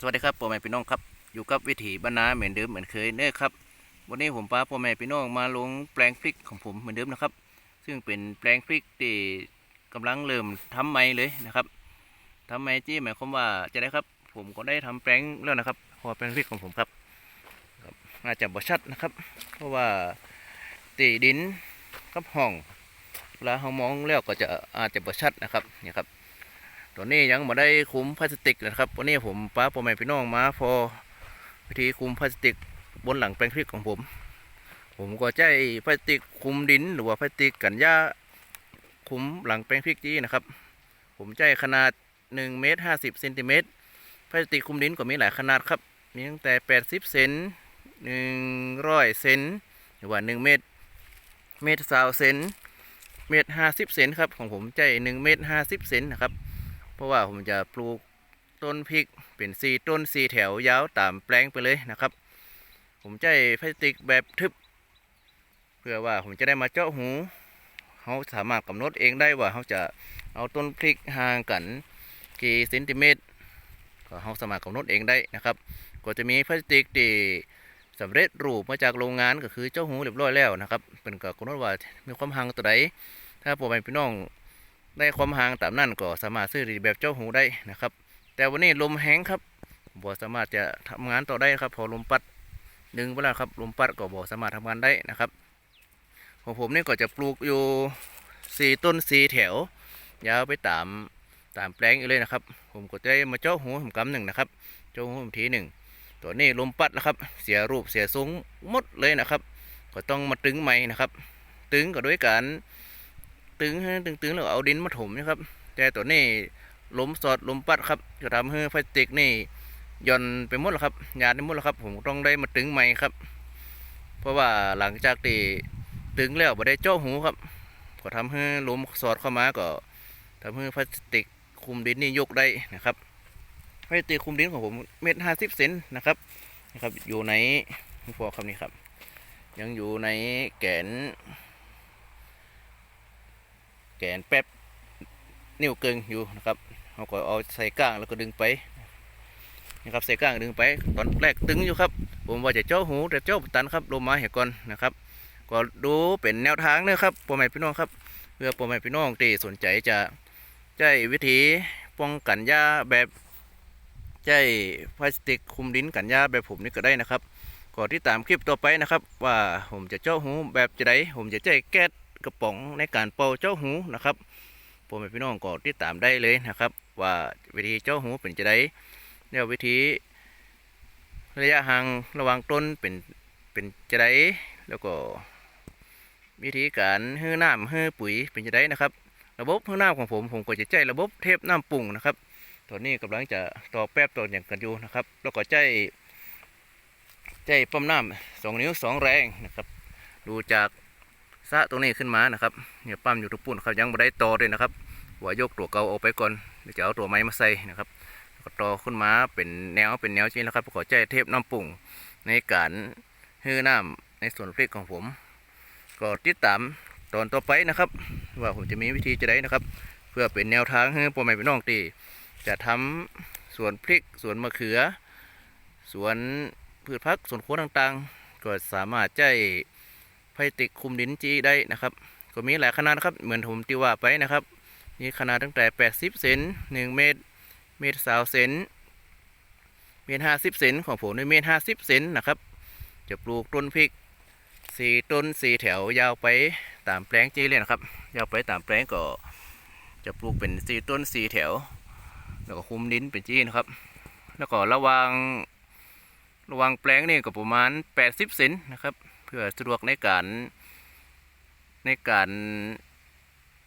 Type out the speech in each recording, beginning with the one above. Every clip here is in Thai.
สวัสดีครับพ่อแม่พี่น้องครับ อยู่กับวิถีบ้านนาเหมือนเดิมเหมือนเคยเน้อครับ วันนี้ผมพาพ่อแม่พี่น้องมาลงแปลงพริกของผมเหมือนเดิมนะครับ ซึ่งเป็นแปลงพริกที่กำลังเริ่มทำใหม่เลยนะครับทำใหม่ที่หมายความว่าจะได้ครับ ผมก็ได้ทำแปลงแล้วนะครับพอแปลงพริกของผมครับอาจจะบ่ชัดนะครับ เพราะว่าตีดินกับห้องเวลาเรามองแล้วก็จะอาจจะบ่ชัดนะครับเนี่ยครับ ตัวนี้ยังม่ได้คุมพลาสติกนะครับวันนี้ผมป้าพ่อแม่พี่น้องมาพอวิธีคุมพลาสติกบนหลังแปลงพริกของผม ผมก็ใช้พลาสติกคุมดิน หรือว่าพลาสติกกันหญ้าคุมหลังแปลงพริกจีนะครับ ผมใช้ขนาด1เมตร50เซนติเมตรพลาสติกคุมดินก็มีหลายขนาดครับ มีตั้งแต่ 80เซน100เซนหรือว่า 1 เมตร เมตรสาวเซนเมตร50เซนครับของผมใช้1เมตร50เซนนะครับ เพราะว่าผมจะปลูกต้นพริกเป็นสีต้นสีแถวยาวตามแปลงไปเลยนะครับ ผมใช้พลาสติกแบบทึบ เพื่อว่าผมจะได้มาเจาะหูเขาสามารถกำหนดเองได้ว่าเขาจะเอาต้นพริกห่างกันกี่เซนติเมตรก็เขาสามารถกำหนดเองได้นะครับ ก็จะมีพลาสติกที่สำเร็จรูปมาจากโรงงานก็คือเจ้าหูเรียบร้อยแล้วนะครับเป็นก็กำหนดว่ามีความห่างตัวใดถ้าพ่อแม่พี่น้อง ได้ความห่างตามนั่นก็สามารถซื้อแบบเจ้าหูได้นะครับ แต่วันนี้ลมแห้งครับบ่สามารถจะทำงานต่อได้ครับ พอลมปัดดึงไปแล้วครับลมปัดก็บ่สามารถทำงานได้นะครับของผมนี่ก็จะปลูกอยู่สี่ต้นสี่แถวยาวไปตามตามแปลงอยู่เลยนะครับ ผมก็จะได้มาเจ้าหูผมกำหนึ่งนะครับ เจ้าหูผมทีหนึ่งตัวนี้ลมปัดนะครับ เสียรูปเสียทรงหมดเลยนะครับ ก็ต้องมาตึงใหม่นะครับ ตึงก็ด้วยการ ตึงให้ตึงๆแล้วเอาดินมาถมนะครับ แต่ตัวนี้ล้มสอดล้มปัดครับจะทำให้พลาสติกนี่ย่อนไปหมดแล้วครับหยาดไปหมดแล้วครับ ผมต้องได้มาตึงใหม่ครับ เพราะว่าหลังจากที่ตึงแล้วบ่ได้เจาะหูครับ ก็ทำให้ล้มสอดเข้ามาก็ทำให้พลาสติกคุมดินนี่ยกได้นะครับพลาสติกคุมดินของผมเมตรห้าสิบเซนนะครับนะครับอยู่ในพอครับนี่ครับ ยังอยู่ในแกน แกนแป๊บนิ้วเกิงอยู่นะครับเราก็เอาใส่ก้างแล้วก็ดึงไปนะครับใส่ก้างดึงไปตอนแรกตึงอยู่ครับ ผมว่าจะเจ้าหูแต่เจ้าตันครับลงมาเห็ก่อนนะครับ ก็ดูเป็นแนวทางนะครับพ่อแม่พี่น้องครับ เพื่อพ่อแม่พี่น้องที่สนใจจะใช้วิธีป้องกันหญ้าแบบใช้พลาสติกคุมดินกันหญ้าแบบผมนี่ก็ได้นะครับก็ที่ตามคลิปต่อไปนะครับ ว่าผมจะเจ้าหูแบบจะไดผมจะใช้แก๊ส กระป๋องในการเป่าเจ้าหูนะครับผมเป็นพี่น้องก็ติดตามได้เลยนะครับ ว่าวิธีเจ้าหูเป็นจะได้แล้ววิธีระยะห่างระหว่างต้นเป็นเป็นจะได้แล้วก็วิธีการฮื้อน้ำฮื้อปุ๋ยเป็นจะได้นะครับ ระบบฮื้อน้ำของผมผมก็จะใช้ระบบเทปน้ำปรุงนะครับตอนนี้กำลังจะต่อแป๊บต่ออย่างกันอยู่นะครับ แล้วก็ใจใจปั๊มน้ำสองนิ้วสองแรงนะครับ ดูจาก สะตรงนี้ขึ้นมานะครับเนี่ยปั๊มอยู่ทุกปุ่นครับยังไม่ได้ต่อเลยนะครับหัวยกตัวเก่าออกไปก่อนเดี๋ยวจะเอาตัวไม้มาใส่นะครับก็ต่อขึ้นมาเป็นแนวเป็นแนวจริงแล้วครับขอใจเทปน้ำปุ่งในการฮื้อน้ำในส่วนพริกของผม ก็ติดตามตอนต่อไปนะครับ ว่าผมจะมีวิธีจะได้นะครับ เพื่อเป็นแนวทางให้พ่อแม่พี่น้องที่จะทำสวนพริกสวนมะเขือสวนพืชพักสวนโครัวต่างๆ ก็สามารถใจ พลาสติกคุมดินจีได้นะครับ ก็มีหลายขนาดนะครับ เหมือนผมที่ว่าไปนะครับ มีขนาดตั้งแต่ 80 เซน1 เมตร เมตรสาวเซนเมตร50เซนของผมในเมตร50เซนนะครับ จะปลูกต้นพริกสี่ต้นสี่แถวยาวไปตามแปลงจีเลยนะครับ ยาวไปตามแปลงก็จะปลูกเป็นสี่ต้นสี่แถว แล้วก็คุมดินเป็นจีนะครับ แล้วก็ระวางระวางแปลงนี่ก็ประมาณ80เซนนะครับ เพื่อสะดวกในการในการ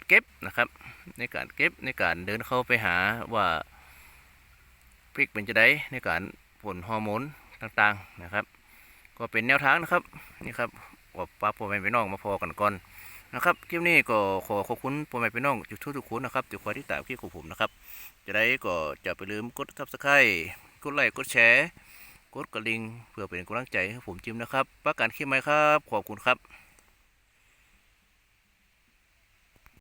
เก็บนะครับ ในการเก็บในการเดินเข้าไปหาว่าพริกเป็นจะได้ในการผลฮอร์โมนต่างๆนะครับ ก็เป็นแนวทางนะครับนี่ครับว่าป้าพ่อแม่พี่น้องมาพอกันก่อนนะครับคลิปนี้ก็ขอขอบคุณพ่อแม่พี่น้องทุกทุกๆคนนะครับที่คอยติดตามคลิปของผมนะครับ จะได้ก็จะไปลืมกดซับสไครต์กดไลค์กดแชร์ กดกระดิ่งเพื่อเป็นกำลังใจให้ผมจิมนะครับ ประกันคลิปไหมครับ ขอบคุณครับ